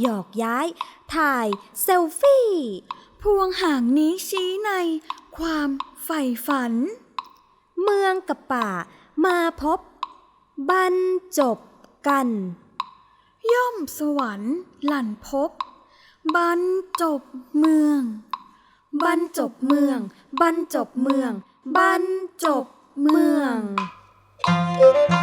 หยอกย้าย ถ่ายเซลฟี่ พวงหางนี้ชี้ในความใฝ่ฝัน เมืองกับป่ามาพบบรรจบกัน ย่อมสวรรค์หลั่นพบบรรจบเมือง บรรจบเมือง บรรจบเมือง บรรจบเมืองเ